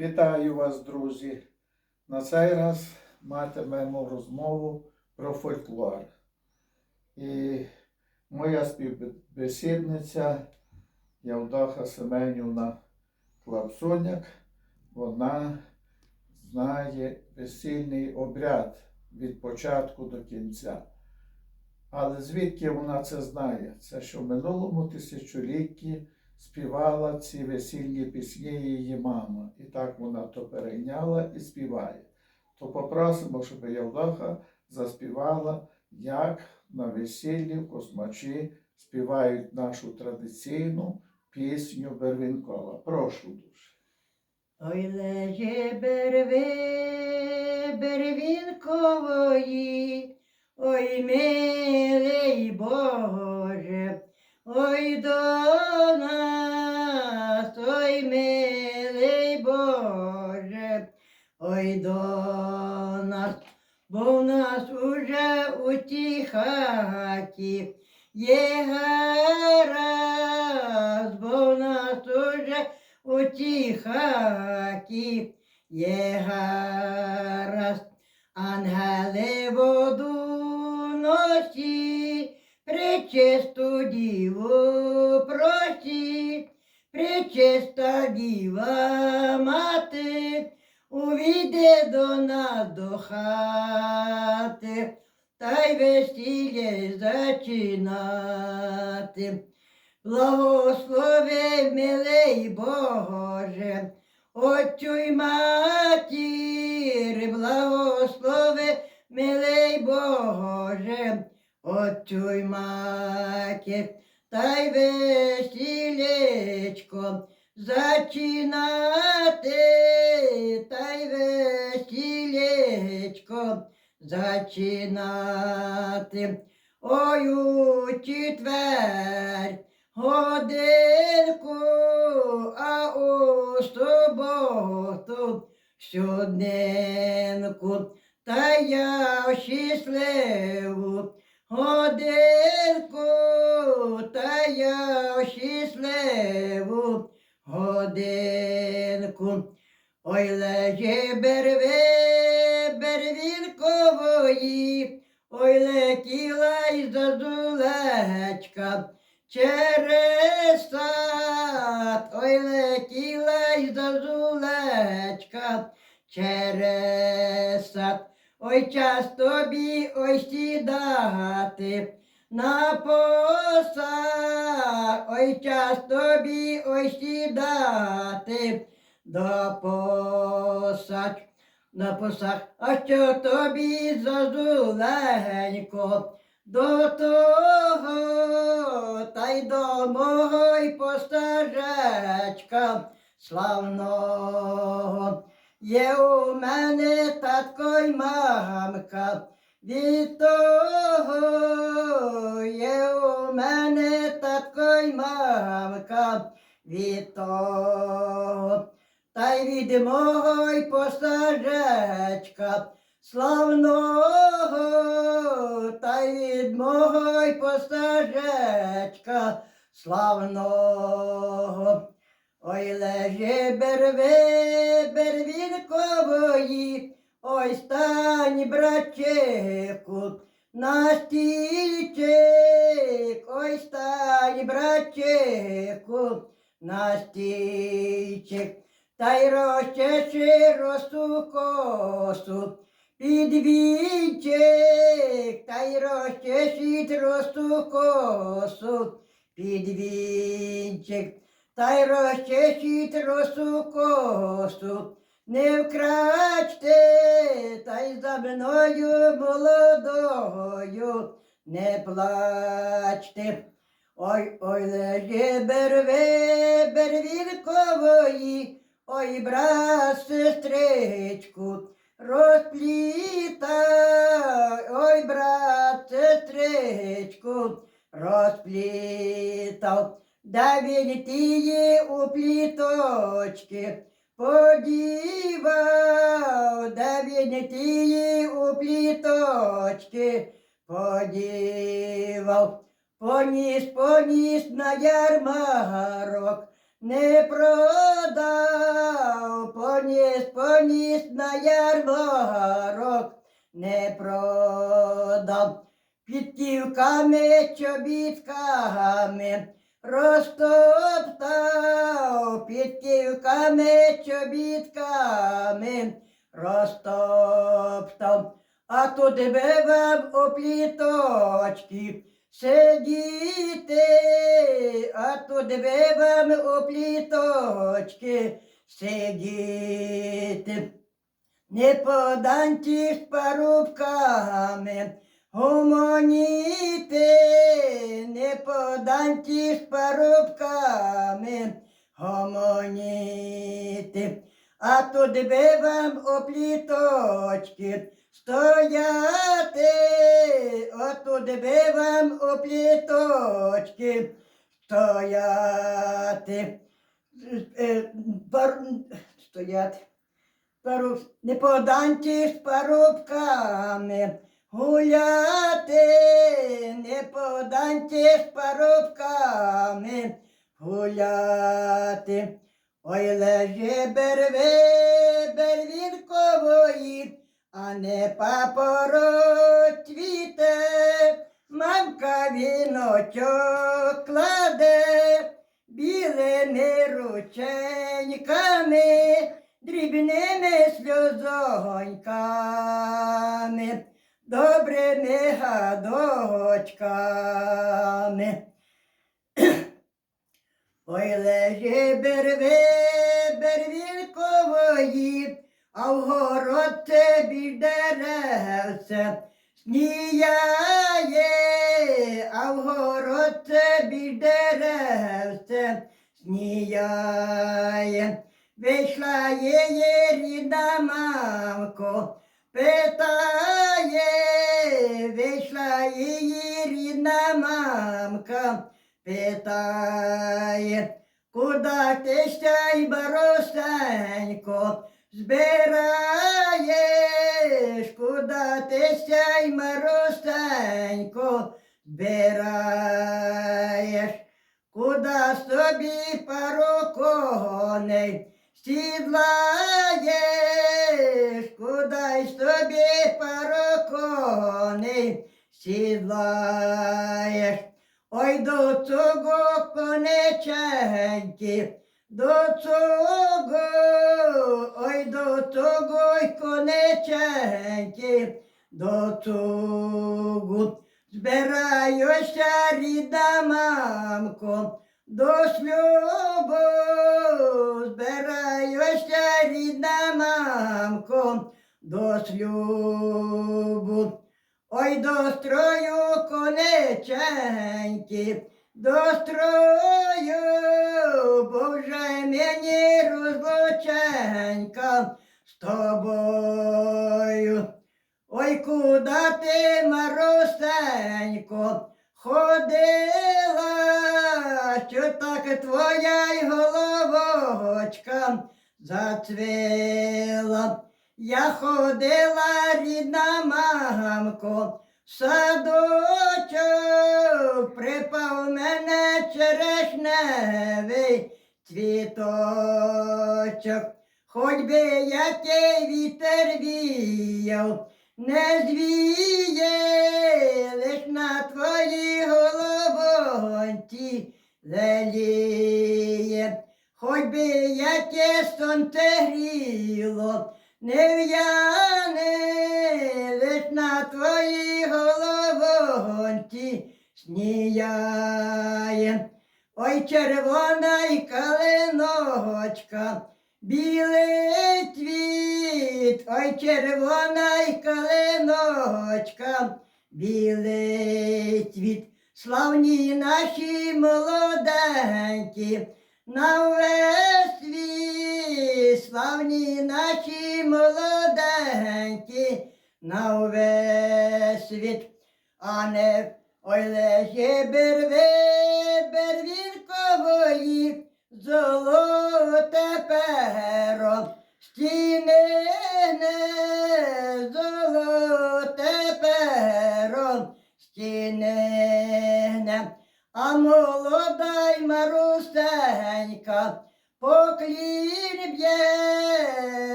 Вітаю вас, друзі! На цей раз матимемо розмову про фольклор. І моя співбесідниця Явдаха Семенівна Клапсоняк, вона знає весільний обряд від початку до кінця. Але звідки вона це знає? Це що в минулому тисячолітті співала ці весільні пісні її мама. І так вона то перейняла і співає. То попросимо, щоб Явдаха заспівала, як на весіллі в космачі співають нашу традиційну пісню Бервінкова. Прошу дуже. Ой, леже берви бервінкової, ой, милий Боже, ой до до нас, бо в нас уже у тій є гаразд, бо в нас уже у тій хаті є гаразд, ангели воду носі, причисту діву просі, причиста діва мати, увійде до нас до хати, та й весілля зачинати. Благослови, милий Боже, Отцю й матір, благослови, милий Боже, Отцю й матір, та й весілечко зачинати, та й весілечко зачинати. Ой, у четверть годинку, а у суботу щоденку, та я щасливу годинку, та я щасливу годинку. Ой, лежи берви бервінкової, ой, летіла й зазулечка, через сад, ой, летіла й зазулечка, через сад, ой, час тобі ой сідати на посад, ой, час тобі ой сідати до посад. На посад, а що тобі зазуленько, до того, та й до мого й постажечка славного. Є у мене татко й мамка, від того є у мене татко й мамка, від. Та й від мого й постажечка славного, та й від мого й постажечка славного. Ой, лежи берви бервінкової, ой, стань, братчику, на стійчик, ой, стань, братчику, на стійчик, та й розчеши росу косу, під вінчик, та й розчешіть росу косу, під вінчик, та й розчешіть росу косу, не вкрачте, та й за мною молодою не плачте. Ой, ой, лежи берви бервінкової, ой, брат, сестричку, розплітай, ой, брат, сестричку, розплітав, да він тії у пліточки подівав, да він тії у пліточки подівав. Поніс, поніс на ярмарок, не продав, поніс, поніс на ярмарок, не продав. Підківками, чобітками розтоптав, підківками, чобітками. Розтоптав. А тут би вам пліточки. Сидіти, а тут би вам пліточки. Сидіти. Не поданті з парубками гомоніти, не поданті з парубками гомоніти. А тут би вам опліточки стояти, отут би вам опліточки стояти. Е, пар- Стояти. Пару... Не поданті з парубками гуляти, не поданті з парубками гуляти. Ой, лежи берви бервінкової, а не папороть цвіте, мамка віночок кладе білими рученьками, дрібними сльозоньками, добрими гадочками. Ой, лежи берви бервінкової, а в город тобі деревце сніяє, а в город тобі деревце сніяє. Вийшла її рідна мамко, питає, її рідна мамка, питає, куда ти сяй баросенько, збираєш, куда ти сяй маросенько, збираєш, куда собі пару коней сідлаєш, куда й собі пару коней сідлаєш. Ой до цього конеченьки, до цього, ой до цього й конеченьки, до цього. Збираюся, рідна мамко, до шлюбу, збираюся, рідна мамко, до шлюбу. Ой, до строю конеченьки, до строю, бо вже мені розлученька з тобою. Ой, куда ти, Марусенько, ходила, що так твоя й головочка зацвіла. Я ходила, рідна мамко, садочок, припав мене черешневий цвіточок. Хоч би який вітер віяв, не звіє, лиш на твоїй головонці леліє. Хоч би яке сонце гріло, не в'яне, лиш на твоїй головонці сніяє. Ой, червона й калиночка, білий цвіт, ой, червона й калиночка, білий цвіт, славні наші молоденькі, на весь світ, славні наші молоденькі, на увесь світ, а не ой лежи берви бервінкової,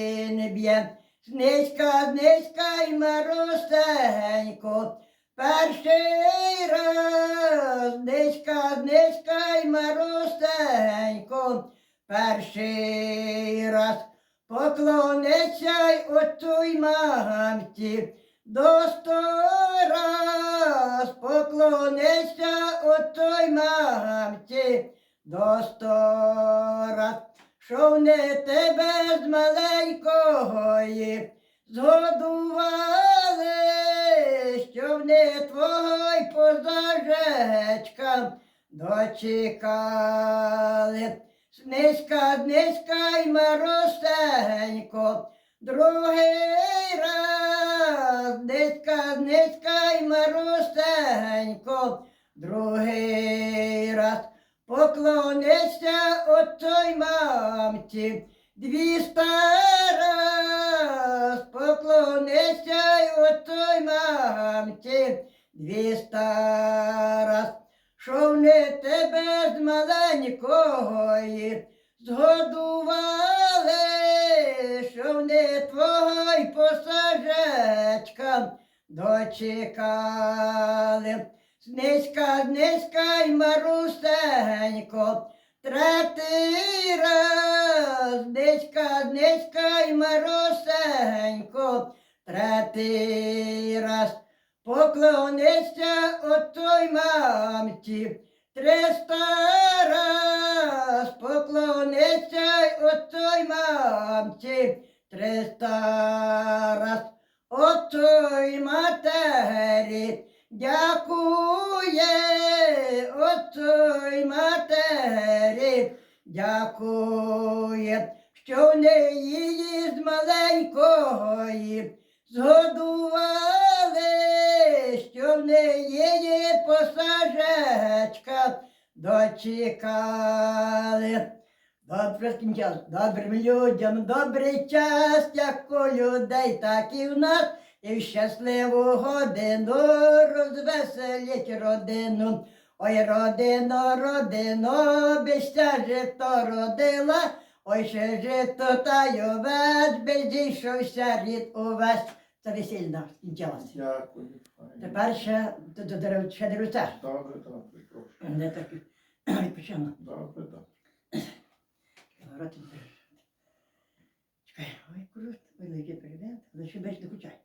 поклін б'є. Знизька, знизька й Маросенько, перший раз, знизька, знизька й Маросенько, перший раз. Поклонися й отцу й мамці, до сто раз поклонися отцу й мамці, до сто раз, що не тебе з маленької згодували, що не твого й позажечка дочекали. Снизька, снизька й маросенько, другий раз, низька, низька й маросенько, другий поклонися отцу й мамці, двіста раз, поклонися й отцу й мамці, двіста раз. Що не тебе з маленької згодували, що не твого й посажечка дочекали. Знизька, знизька й марусенько, третій раз, знизька, знизька й марусенько, третій раз. Поклонися отцу й мамці, триста раз, поклонися й отцу мамці, триста раз, отцу й матері, дякує, отцу й матері, дякує, що в неї з маленької. Згодували, що в неї посажечка. Дочекали. Добре скінчав, добрим людям, добрий час, як у людей, так і в нас, і в щасливу годину розвеселять родину. Ой, родино, родино, бися жито родила, ой, ще жито та й овець, би зійшовся рід увесь. Це весільна скінчилася. Дякую. Тепер ще до, дерев- ще деревця. Добре, добре, прошу. Не так відпочину. Добре, добре. Чекай, ой, круто, лежить президент, лише не кучай.